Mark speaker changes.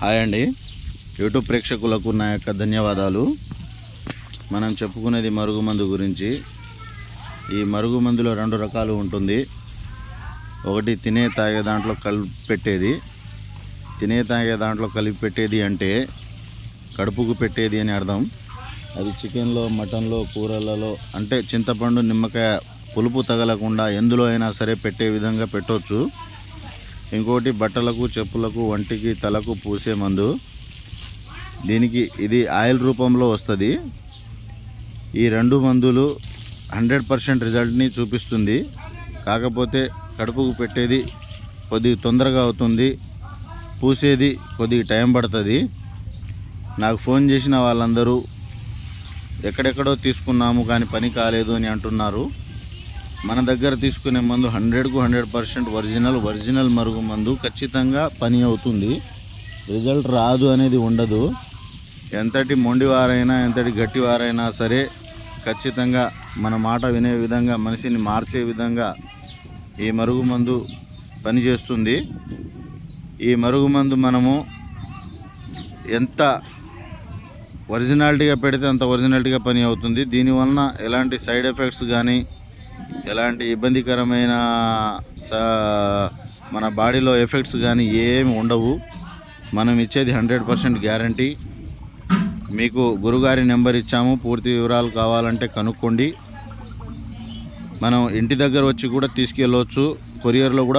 Speaker 1: Hi అండి. YouTube ప్రేక్షకులకు నా యొక్క ధన్యవాదాలు. మనం చెప్పుకునేది మరుగుమందు గురించి. ఈ మరుగుమందులో రెండు రకాలు ఉంటుంది. ఒకటి తినే తాగే దాంట్లో కలిపి పెట్టేది. తినే తాగే దాంట్లో కలిపి పెట్టేది అంటే కడుపుకు పెట్టేది అని అర్థం. అది చికెన్లో మటన్లో కూరలలో అంటే చింతపండు నిమ్మకాయ పులుపు తగలకుండా ఎందులో అయినా సరే పెట్టే విధంగా పెట్టవచ్చు ఇంకోటి బట్టలకు చెప్పులకు వంటికి తలకు పూసే మందు. దీనికి ఇది ఆయిల్ రూపంలో వస్తుంది. ఈ రెండు మందులు హండ్రెడ్ పర్సెంట్ రిజల్ట్ని చూపిస్తుంది. కాకపోతే కడుపుకు పెట్టేది కొద్దిగా తొందరగా అవుతుంది. పూసేది కొద్దిగా టైం పడుతుంది. నాకు ఫోన్ చేసిన వాళ్ళందరూ ఎక్కడెక్కడో తీసుకున్నాము కానీ పని కాలేదు అని అంటున్నారు. మన దగ్గర తీసుకునే మందు హండ్రెడ్కు హండ్రెడ్ పర్సెంట్ ఒరిజినల్ ఒరిజినల్ మరుగు మందు ఖచ్చితంగా పని అవుతుంది. రిజల్ట్ రాదు అనేది ఉండదు. ఎంతటి మొండివారైనా ఎంతటి గట్టివారైనా సరే ఖచ్చితంగా మన మాట వినే విధంగా మనిషిని మార్చే విధంగా ఈ మరుగు మందు పనిచేస్తుంది. ఈ మరుగు మందు మనము ఎంత ఒరిజినాలిటీగా పెడితే అంత ఒరిజినాలిటీగా పని అవుతుంది. దీనివలన ఎలాంటి సైడ్ ఎఫెక్ట్స్ కానీ ఎలాంటి ఇబ్బందికరమైన మన బాడీలో ఎఫెక్ట్స్ కానీ ఏమి ఉండవు. మనం ఇచ్చేది హండ్రెడ్ పర్సెంట్ గ్యారంటీ. మీకు గురుగారి నెంబర్ ఇచ్చాము. పూర్తి వివరాలు కావాలంటే కనుక్కోండి. మనం ఇంటి దగ్గర వచ్చి కూడా తీసుకెళ్ళవచ్చు కొరియర్లో కూడా